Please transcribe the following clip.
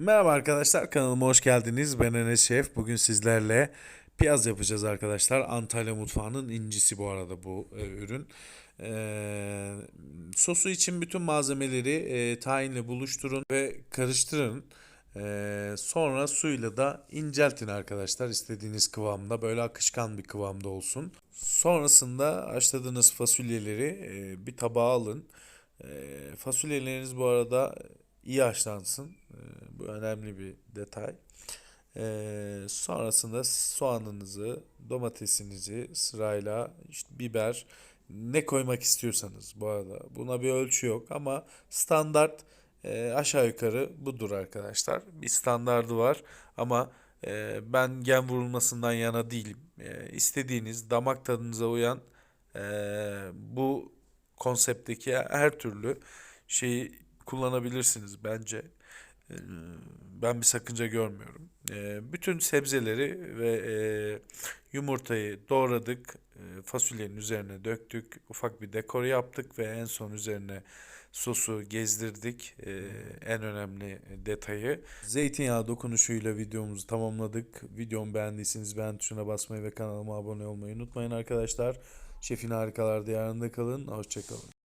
Merhaba arkadaşlar kanalıma hoş geldiniz. Ben Enes Şef. Bugün sizlerle piyaz yapacağız arkadaşlar. Antalya mutfağının incisi bu arada bu e, ürün. E, sosu için bütün malzemeleri e, tahinle buluşturun ve karıştırın. E, sonra suyla da inceltin arkadaşlar istediğiniz kıvamda böyle akışkan bir kıvamda olsun. Sonrasında haşladığınız fasulyeleri e, bir tabağa alın. E, fasulyeleriniz bu arada iyi haşlansın. Önemli bir detay. E, sonrasında soğanınızı, domatesinizi sırayla işte biber ne koymak istiyorsanız bu arada. Buna bir ölçü yok ama standart e, aşağı yukarı budur arkadaşlar. Bir standardı var ama e, ben gen vurulmasından yana değilim. E, istediğiniz damak tadınıza uyan e, bu konseptteki her türlü şeyi kullanabilirsiniz bence. Ee, Ben bir sakınca görmüyorum. Ee, Bütün sebzeleri ve e, yumurtayı doğradık. Ee, Fasulyenin üzerine döktük. Ufak bir dekor yaptık ve en son üzerine sosu gezdirdik. Ee, En önemli detayı. Zeytinyağı dokunuşuyla videomuzu tamamladık. Videomu beğendiyseniz beğen tuşuna basmayı ve kanalıma abone olmayı unutmayın arkadaşlar. Şefin harikalar diyarında kalın. Hoşçakalın.